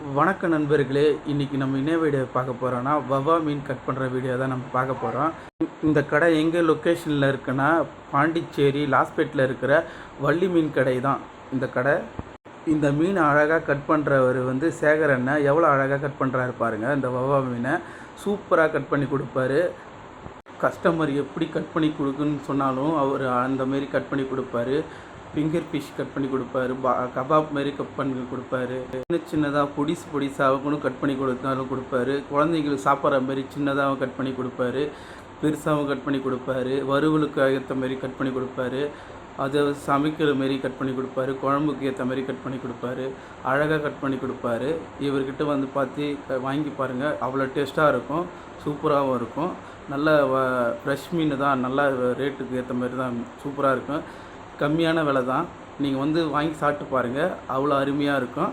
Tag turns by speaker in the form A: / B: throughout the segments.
A: வணக்க நண்பர்களே இன்றைக்கி நம்ம என்ன வீடியோ பார்க்க போகிறோன்னா வவா மீன் கட் பண்ணுற வீடியோ தான் நம்ம பார்க்க போகிறோம் இந்த கடை எங்கே லொக்கேஷனில் இருக்குன்னா பாண்டிச்சேரி லாஸ்பேட்டில் இருக்கிற வள்ளி மீன் கடை தான் இந்த கடை. இந்த மீன் அழகாக கட் பண்ணுறவர் வந்து சேகர் அண்ணன் எவ்வளோ அழகாக கட் பண்ணுறாரு பாருங்கள் இந்த வவா மீனை. சூப்பராக கட் பண்ணி கொடுப்பாரு. கஸ்டமர் எப்படி கட் பண்ணி கொடுக்குன்னு சொன்னாலும் அவர் அந்த மாரி கட் பண்ணி கொடுப்பாரு. ஃபிங்கர் ஃபிஷ் கட் பண்ணி கொடுப்பாரு பா கபாப் மாதிரி கட் பண்ணி கொடுப்பாரு. சின்ன சின்னதாக பொடிசு பொடிசாகவும் கட் பண்ணி கொடுத்தாலும் கொடுப்பாரு. குழந்தைங்களுக்கு சாப்பிட்ற மாதிரி சின்னதாகவும் கட் பண்ணி கொடுப்பாரு. பெருசாகவும் கட் பண்ணி கொடுப்பாரு. வறுவலுக்கு ஏற்ற மாதிரி கட் பண்ணி கொடுப்பாரு. அதை சமைக்கிற மாரி கட் பண்ணி கொடுப்பாரு. குழம்புக்கு ஏற்ற மாதிரி கட் பண்ணி கொடுப்பாரு. அழகாக கட் பண்ணி கொடுப்பாரு. இவர்கிட்ட வந்து பார்த்து க- வாங்கி பாருங்கள் அவ்வளோ டேஸ்ட்டாக இருக்கும். சூப்பராகவும் இருக்கும். நல்ல ஃப்ரெஷ் மீன் தான். நல்லா ரேட்டுக்கு ஏற்ற மாதிரி தான் சூப்பராக இருக்கும். கம்மியான விலை தான். நீங்கள் வந்து வாங்கி சாப்பிட்டு பாருங்கள் அவ்வளோ அருமையாக இருக்கும்.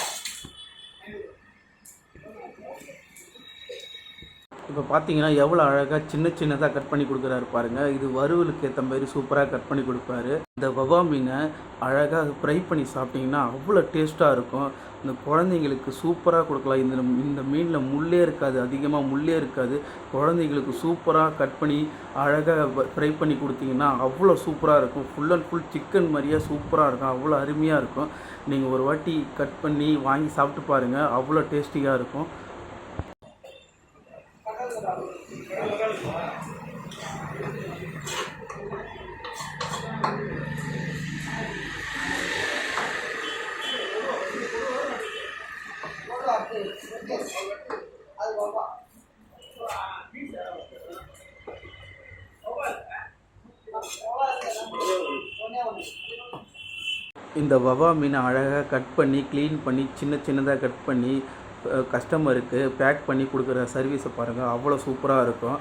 A: இப்போ பார்த்தீங்கன்னா எவ்வளோ அழகாக சின்ன சின்னதாக கட் பண்ணி கொடுக்குறாரு பாருங்கள் இது வறுவலுக்கு ஏற்ற மாதிரி சூப்பராக கட் பண்ணி கொடுப்பாரு. இந்த வவா மீனை அழகாக ஃப்ரை பண்ணி சாப்பிட்டிங்கன்னா அவ்வளோ டேஸ்ட்டாக இருக்கும். இந்த குழந்தைங்களுக்கு சூப்பராக கொடுக்கலாம். இந்த இந்த மீனில் முள்ளே இருக்காது. அதிகமாக முள்ளே இருக்காது. குழந்தைங்களுக்கு சூப்பராக கட் பண்ணி அழகாக ஃப்ரை பண்ணி கொடுத்தீங்கன்னா அவ்வளோ சூப்பராக இருக்கும். ஃபுல் அண்ட் ஃபுல் சிக்கன் மாதிரியே சூப்பராக இருக்கும். அவ்வளோ அருமையாக இருக்கும். நீங்கள் ஒரு வாட்டி கட் பண்ணி வாங்கி சாப்பிட்டு பாருங்கள் அவ்வளோ டேஸ்டியாக இருக்கும். இந்த வவா மீனை அழகாக கட் பண்ணி க்ளீன் பண்ணி சின்ன சின்னதாக கட் பண்ணி கஸ்டமருக்கு பேக் பண்ணி கொடுக்குற சர்வீஸை பாருங்கள் அவ்வளோ சூப்பராக இருக்கும்.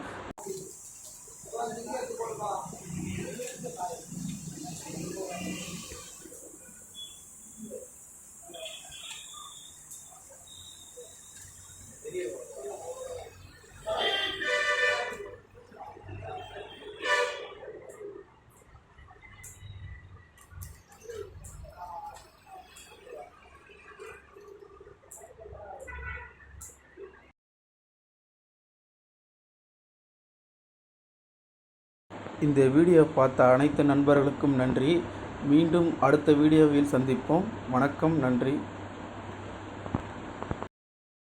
A: இந்த வீடியோ பார்த்த அனைத்து நண்பர்களுக்கும் நன்றி. மீண்டும் அடுத்த வீடியோவில் சந்திப்போம். வணக்கம் நன்றி.